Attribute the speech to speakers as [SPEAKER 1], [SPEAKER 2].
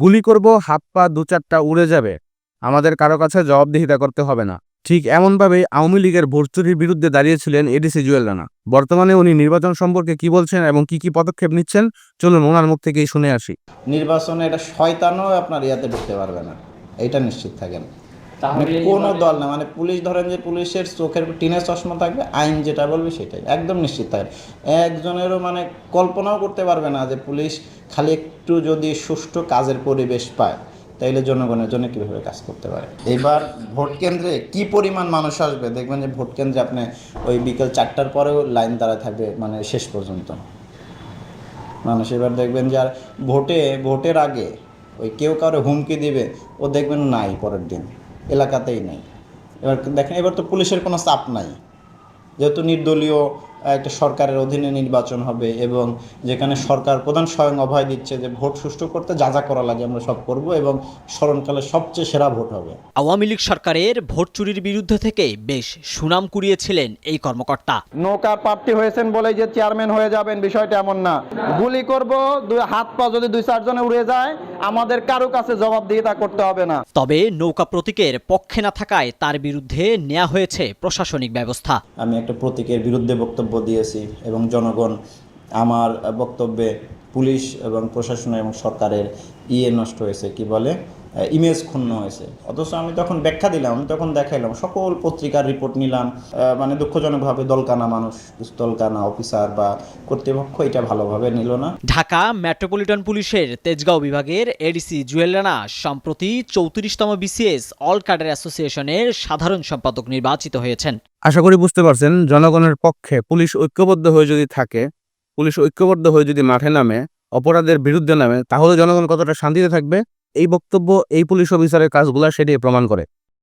[SPEAKER 1] গুলি করব, হাত পা দু চারটা উড়ে যাবে। আমাদের কারও কাছে জবাবদিহিতা করতে হবে না। ঠিক এমনভাবেই আওয়ামী লীগের ভোট চুরির বিরুদ্ধে দাঁড়িয়েছিলেন এডিসি জুয়েল রানা। বর্তমানে উনি নির্বাচন সম্পর্কে কি বলছেন এবং কি কি পদক্ষেপ নিচ্ছেন, চলুন ওনার মুখ থেকেই শুনে আসি।
[SPEAKER 2] নির্বাচনে এটা শয়তানও আপনার ইয়াতে ঢুকতে পারবে না। এটা নিশ্চিত থাকেন।
[SPEAKER 3] তাহলে
[SPEAKER 2] কোনো দল না মানে পুলিশ ধরেন যে পুলিশের চোখের টিনের চশমা থাকবে আইন যেটা বলবে সেটাই একদম নিশ্চিত থাকেন একজনেরও মানে কল্পনাও করতে পারবে না যে পুলিশ খালি একটু যদি সুষ্ঠু কাজের পরিবেশ পায় তাইলে জনগণের জন্য কীভাবে কাজ করতে পারে। এবার ভোট কেন্দ্রে কি পরিমাণ মানুষ আসবে? দেখবেন যে ভোট কেন্দ্রে আপনি ওই বিকেল চারটার পরেও লাইন দাঁড়ায় থাকবে মানে শেষ পর্যন্ত। মানুষ এবার দেখবেন যে আর ভোটে ভোটের আগে ওই কেউ কারও হুমকি দিবে ও দেখবেন নাই পরের দিন। এলাকাতেই নেই। এবার দেখেন এবার তো পুলিশের কোনো চাপ নাই। যেহেতু নির্দলীয় একটা সরকারের অধীনে নির্বাচন হবে এবং যেখানে সরকার প্রধান স্বয়ং অভয় দিচ্ছে যে ভোট সুষ্ঠু করতে যা যা করা লাগে আমরা সব করব এবং স্মরণকালে সবচেয়ে সেরা ভোট হবে।
[SPEAKER 4] আওয়ামী লীগ সরকারের ভোট চুরির বিরুদ্ধে থেকে বেশ সুনাম কুড়িয়েছিলেন এই কর্মকর্তা।
[SPEAKER 2] নৌকা প্রার্থী হয়েছেন বলে যে চেয়ারম্যান হয়ে যাবেন বিষয়টা এমন না। গুলি করব দুই হাত পা যদি দুই চারজনে উড়ে যায় আমাদের কারও কাছে জবাব দিয়ে তা করতে হবে না।
[SPEAKER 4] তবে নৌকা প্রতীকের পক্ষে না থাকায় তার বিরুদ্ধে নেওয়া হয়েছে প্রশাসনিক ব্যবস্থা।
[SPEAKER 2] আমি একটা প্রতীকের বিরুদ্ধে বক্তব্য দিয়েছি এবং জনগণ আমার বক্তব্যে পুলিশ এবং প্রশাসন এবং সরকারের ইয়ে নষ্ট হয়েছে কি বলে? ইমেজ ক্ষুণ্ণ হয়েছে। অথচ আমি তখন ব্যাখ্যা দিলাম আমি তখন দেখাইলাম সকল পত্রিকার রিপোর্ট নিলাম মানে দুঃখজনকভাবে দলকানা মানুষ দলকানা অফিসার বা কর্তৃপক্ষ এটা ভালোভাবে নিল না।
[SPEAKER 4] ঢাকা মেট্রোপলিটন পুলিশের তেজগাঁও বিভাগের এডিসি জুয়েল রানা সম্প্রতি চৌত্রিশতম বিসিএস অল ক্যাডার অ্যাসোসিয়েশনের সাধারণ সম্পাদক নির্বাচিত হয়েছেন।
[SPEAKER 1] আশা করি বুঝতে পারছেন জনগণের পক্ষে পুলিশ ঐক্যবদ্ধ হয়ে যদি থাকে পুলিশ ঐক্যবদ্ধ হয়ে যদি মাঠে নামে অপরাধের বিরুদ্ধে নামে তাহলে জনগণ কতটা শান্তিতে থাকবে? এই বক্তব্য এই পুলিশ অফিসারের কাজগুলা সেটি প্রমাণ করে।